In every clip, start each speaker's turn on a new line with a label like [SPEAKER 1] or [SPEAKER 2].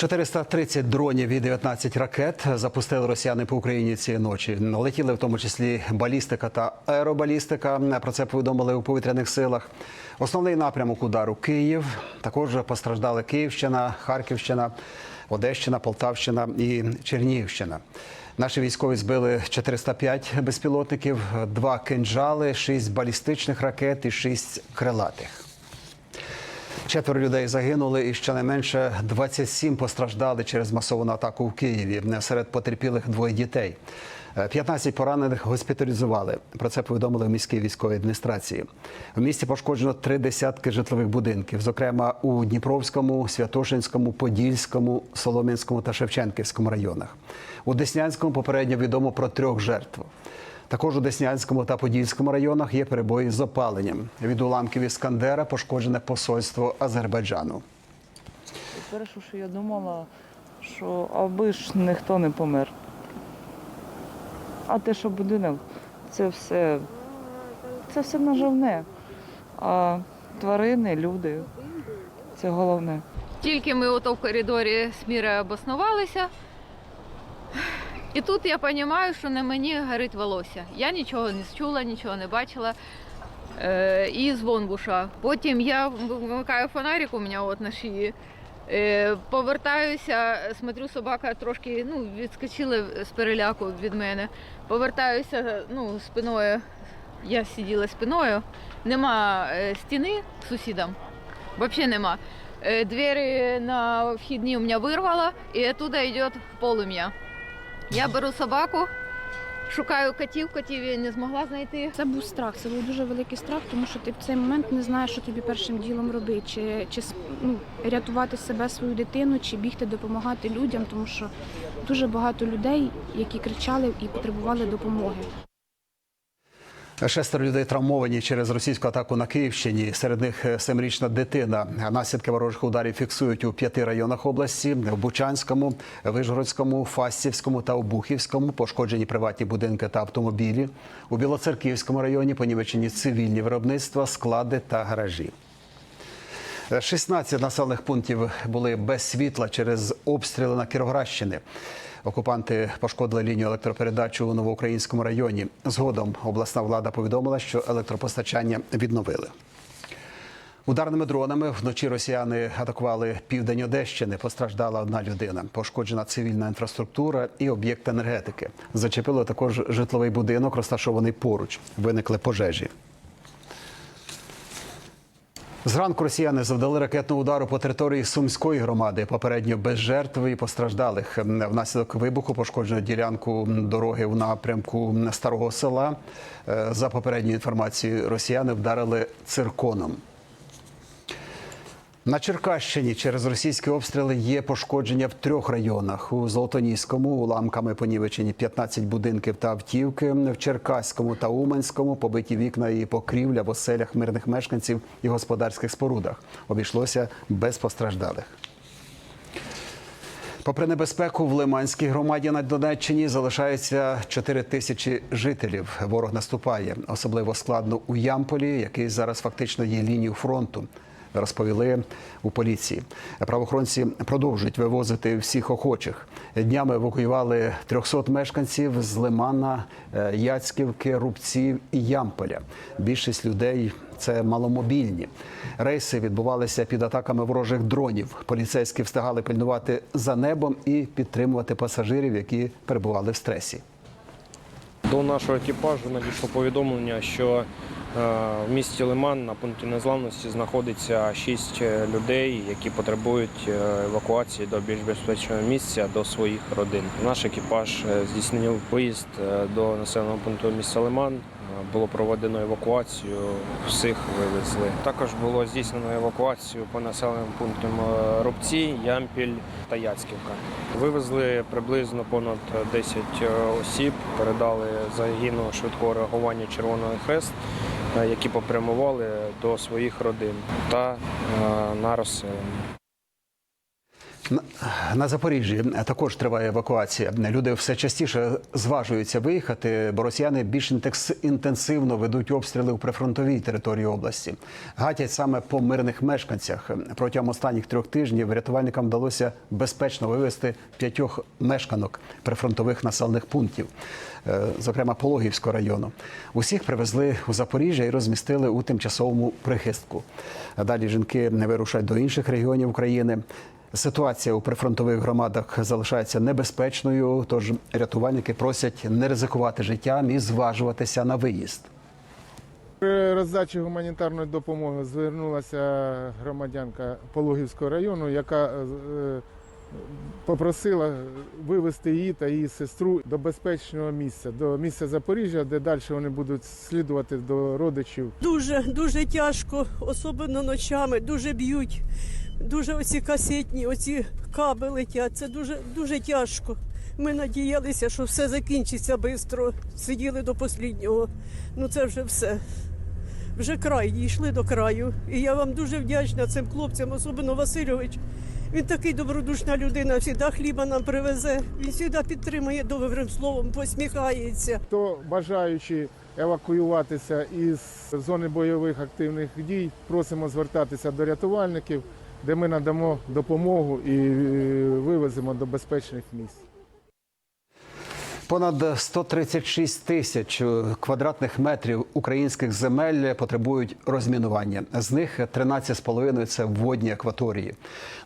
[SPEAKER 1] 430 дронів і 19 ракет запустили росіяни по Україні цієї ночі. Летіли в тому числі балістика та аеробалістика. Про це повідомили у повітряних силах. Основний напрямок удару Київ. Також постраждали Київщина, Харківщина, Одещина, Полтавщина і Чернігівщина. Наші військові збили 405 безпілотників, два кинджали, шість балістичних ракет і шість крилатих. Четверо людей загинули, і щонайменше 27 постраждали через масовану атаку в Києві. Серед потерпілих двоє дітей. Е, 15 поранених госпіталізували. Про це повідомили в міській військовій адміністрації. В місті пошкоджено три десятки житлових будинків, зокрема у Дніпровському, Святошинському, Подільському, Солом'янському та Шевченківському районах. У Деснянському попередньо відомо про трьох жертв. Також у Деснянському та Подільському районах є перебої з опаленням. Від уламків Іскандера пошкоджене посольство Азербайджану.
[SPEAKER 2] Перше, що я думала, що аби ж ніхто не помер. А те, що будинок, це все, це все наживне. А тварини, люди це головне.
[SPEAKER 3] Тільки ми ото в коридорі з Мірою обоснувалися. І тут я розумію, що на мені горить волосся. Я нічого не чула, нічого не бачила. Е, і звон в ушах. Потім я вмикаю фонарик у мене от на шиї. Е, повертаюся, смотрю, собака трошки ну, відскочила з переляку від мене. Повертаюся ну, спиною. Я сиділа спиною. Нема е, стіни сусідам. Взагалі нема. Двери на вхідні у мене вирвало, і оттуда йде полум'я. Я беру собаку, шукаю котів, котів я не змогла знайти.
[SPEAKER 4] Це був страх, це був дуже великий страх, тому що ти в цей момент не знаєш, що тобі першим ділом робити, чи, чи ну, рятувати себе, свою дитину, чи бігти допомагати людям, тому що дуже багато людей, які кричали і потребували допомоги.
[SPEAKER 1] Шестеро людей травмовані через російську атаку на Київщині. Серед них е, семирічна дитина. Наслідки ворожих ударів фіксують у п'яти районах області: в Бучанському, Вижгородському, Фастівському та Обухівському. Пошкоджені приватні будинки та автомобілі. У Білоцерківському районі понівечені цивільні виробництва, склади та гаражі. 16 населених пунктів були без світла через обстріли на Кіровоградщини. Окупанти пошкодили лінію електропередач у новоукраїнському районі. Згодом обласна влада повідомила, що електропостачання відновили. Ударними дронами вночі росіяни атакували південь Одещини. Постраждала одна людина. Пошкоджена цивільна інфраструктура і об'єкт енергетики. Зачепило також житловий будинок, розташований поруч. Виникли пожежі. Зранку росіяни завдали ракетного удару по території Сумської громади. Попередньо без жертв і постраждалих. Внаслідок вибуху пошкоджено ділянку дороги в напрямку старого села. Е, За попередньою інформацією, росіяни вдарили цирконом. На Черкащині через російські обстріли є пошкодження в трьох районах: у Золотоніському уламками понівечені 15 будинків та автівки. В Черкаському та Уманському побиті вікна і покрівля в оселях мирних мешканців і господарських спорудах. Обійшлося без постраждалих. Попри небезпеку, в Лиманській громаді на Донеччині залишається 4 тисячі жителів. Ворог наступає, особливо складно у Ямполі, який зараз фактично є лінією фронту. Розповіли у поліції. Правоохоронці продовжують вивозити всіх охочих. Днями евакуювали 300 мешканців з Лимана, е, Яцьківки, Рубців і Ямполя. Більшість людей це маломобільні. Рейси відбувалися під атаками ворожих дронів. Поліцейські встигали пильнувати за небом і підтримувати пасажирів, які перебували в стресі.
[SPEAKER 5] До нашого екіпажу надійшло повідомлення, що в місті Лиман на пункті незламності знаходиться шість людей, які потребують е, евакуації до більш безпечного місця до своїх родин. Наш екіпаж е, здійснив виїзд е, до населеного пункту міста Лиман. Е, Було проведено евакуацію, всіх вивезли. Також було здійснено евакуацію по населеним пунктам е, Рубці, Ямпіль та Яцьківка. Вивезли приблизно понад 10 осіб, передали загіну швидкого реагування Червоного Хрест, е, які попрямували до своїх родин та е, на розселення.
[SPEAKER 1] На- Запоріжжі також триває евакуація. Люди все частіше зважуються виїхати, бо росіяни більш інтенсивно ведуть обстріли у прифронтовій території області. Гатять саме по мирних мешканцях. Протягом останніх трьох тижнів рятувальникам вдалося безпечно вивезти п'ятьох мешканок прифронтових населених пунктів, е, зокрема Пологівського району. Усіх привезли у Запоріжжя і розмістили у тимчасовому прихистку. Далі жінки не вирушать до інших регіонів України. Ситуація у прифронтових громадах залишається небезпечною, тож рятувальники просять не ризикувати життям і зважуватися на виїзд.
[SPEAKER 6] При роздачі гуманітарної допомоги звернулася громадянка Пологівського району, яка е, попросила вивезти її та її сестру до безпечного місця, до місця Запоріжжя, де далі вони будуть слідувати до родичів.
[SPEAKER 7] Дуже дуже тяжко, особливо ночами, дуже б'ють. Дуже оці касетні, оці каби летять. Це дуже дуже тяжко. Ми надіялися, що все закінчиться швидко. Сиділи до останнього. Ну це вже все. Вже край, дійшли до краю. І я вам дуже вдячна цим хлопцям, особливо Васильович. Він такий добродушна людина, завжди хліба нам привезе. Він завжди підтримує добрим словом, посміхається.
[SPEAKER 6] Хто бажаючи евакуюватися із зони бойових активних дій, просимо звертатися до рятувальників, де ми надамо допомогу і е, вивеземо до безпечних місць.
[SPEAKER 1] Понад 136 тисяч квадратних метрів українських земель потребують розмінування. З них 13,5 – це водні акваторії.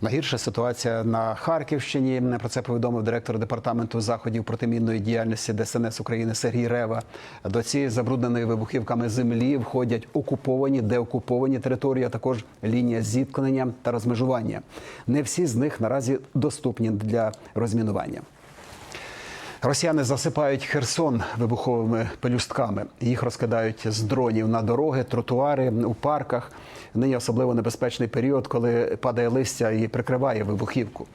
[SPEAKER 1] Найгірша ситуація на Харківщині. Про це повідомив директор департаменту заходів протимінної діяльності ДСНС України Сергій Рева. До цієї забрудненої вибухівками землі входять окуповані, деокуповані території, а також лінія зіткнення та розмежування. Не всі з них наразі доступні для розмінування. Росіяни засипають Херсон вибуховими пелюстками. Їх розкидають з дронів на дороги, тротуари у парках. Нині особливо небезпечний період, коли падає листя і прикриває вибухівку.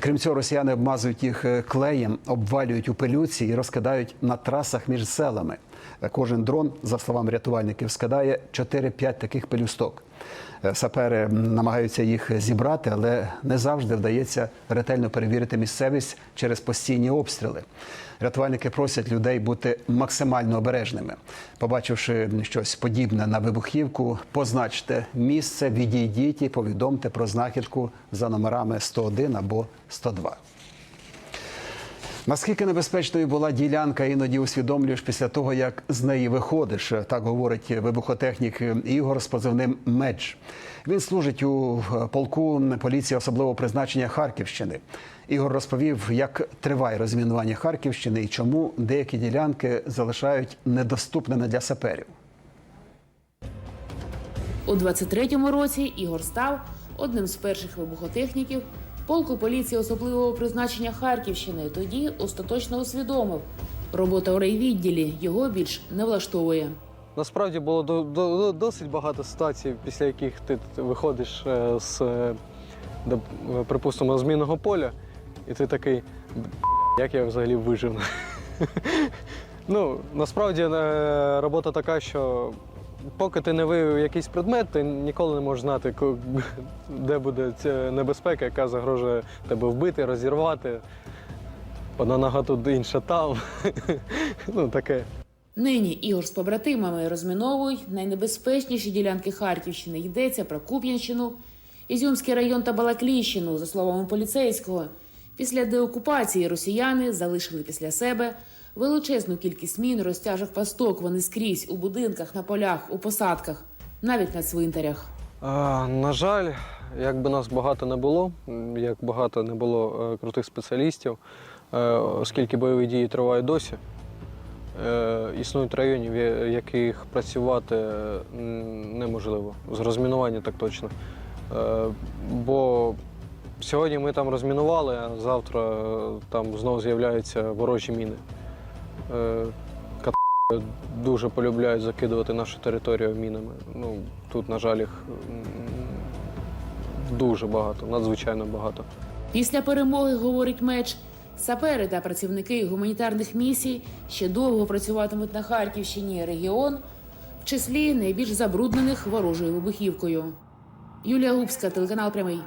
[SPEAKER 1] Крім цього, росіяни обмазують їх клеєм, обвалюють у пилюці і розкидають на трасах між селами. Кожен дрон, за словами рятувальників, скидає 4-5 таких пелюсток. Сапери намагаються їх зібрати, але не завжди вдається ретельно перевірити місцевість через постійні обстріли. Рятувальники просять людей бути максимально обережними. Побачивши щось подібне на вибухівку, позначте місце, відійдіть і повідомте про знахідку за номерами 101 або 102. Наскільки небезпечною була ділянка, іноді усвідомлюєш після того, як з неї виходиш. Так говорить вибухотехнік Ігор з позивним Медж. Він служить у полку поліції особливого призначення Харківщини. Ігор розповів, як триває розмінування Харківщини і чому деякі ділянки залишають недоступними для саперів.
[SPEAKER 8] У 23-му році Ігор став одним з перших вибухотехніків полку поліції особливого призначення Харківщини. Тоді остаточно усвідомив, робота у райвідділі його більш не влаштовує.
[SPEAKER 9] Насправді було до, до- до- досить багато ситуацій, після яких ти виходиш е, з, е, припустимо, з мінного поля, і ти такий, як я взагалі вижив. ну, насправді е, робота така, що поки ти не виявив якийсь предмет, ти ніколи не можеш знати, де буде ця небезпека, яка загрожує тебе вбити, розірвати. Одна нога тут, інша там. ну, таке.
[SPEAKER 8] Нині Ігор з побратимами розміновують найнебезпечніші ділянки Харківщини. Йдеться про Куп'янщину, Ізюмський район та Балакліщину. За словами поліцейського, після деокупації росіяни залишили після себе величезну кількість мін, розтяжок пасток. Вони скрізь у будинках, на полях, у посадках, навіть на цвинтарях.
[SPEAKER 9] А, на жаль, як би нас багато не було, як багато не було е, крутих спеціалістів, е, оскільки бойові дії тривають досі, е, існують райони, в яких працювати неможливо. З розмінування так точно. Бо сьогодні ми там розмінували, а завтра там знову з'являються ворожі міни. Е, кат- дуже полюбляють закидувати нашу територію мінами. Ну, тут, на жаль, їх дуже багато, надзвичайно багато.
[SPEAKER 8] Після перемоги, говорить меч, сапери та працівники гуманітарних місій ще довго працюватимуть на Харківщині регіон, в числі найбільш забруднених ворожою вибухівкою. Юлія Губська, телеканал Прямий.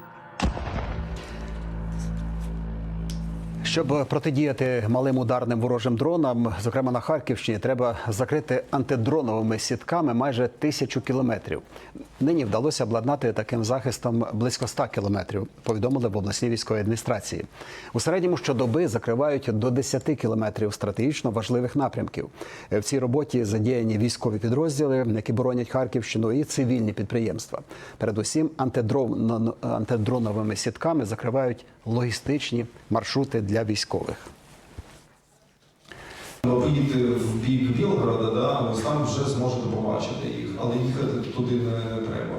[SPEAKER 1] Щоб протидіяти малим ударним ворожим дронам, зокрема на Харківщині, треба закрити антидроновими сітками майже тисячу кілометрів. Нині вдалося обладнати таким захистом близько 100 кілометрів. Повідомили в обласній військовій адміністрації. У середньому щодоби закривають до 10 кілометрів стратегічно важливих напрямків. В цій роботі задіяні військові підрозділи, які боронять Харківщину, і цивільні підприємства. Передусім, антидрон- антидроновими сітками закривають логістичні маршрути для військових.
[SPEAKER 10] Поїдете в бік Білгорода, да, там вже зможете побачити їх, але їхати туди не, треба.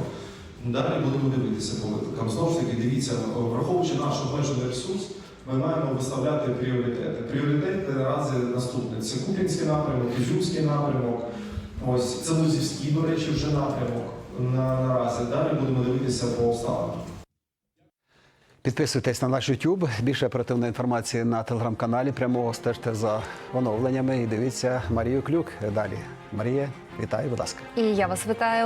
[SPEAKER 10] Далі будемо дивитися по. Знову ж таки, дивіться, враховуючи наш обмежений ресурс, ми маємо виставляти пріоритети. Пріоритети наразі наступні. Це Купінський напрямок, Ізюмський напрямок, ось це Лузівський, до речі, вже напрямок на, наразі. Далі будемо дивитися по обставинам.
[SPEAKER 1] Підписуйтесь на наш YouTube. Більше оперативної інформації на телеграм-каналі. Прямого стежте за оновленнями і дивіться Марію Клюк. Далі. Марія, вітаю, будь ласка.
[SPEAKER 11] І я вас вітаю.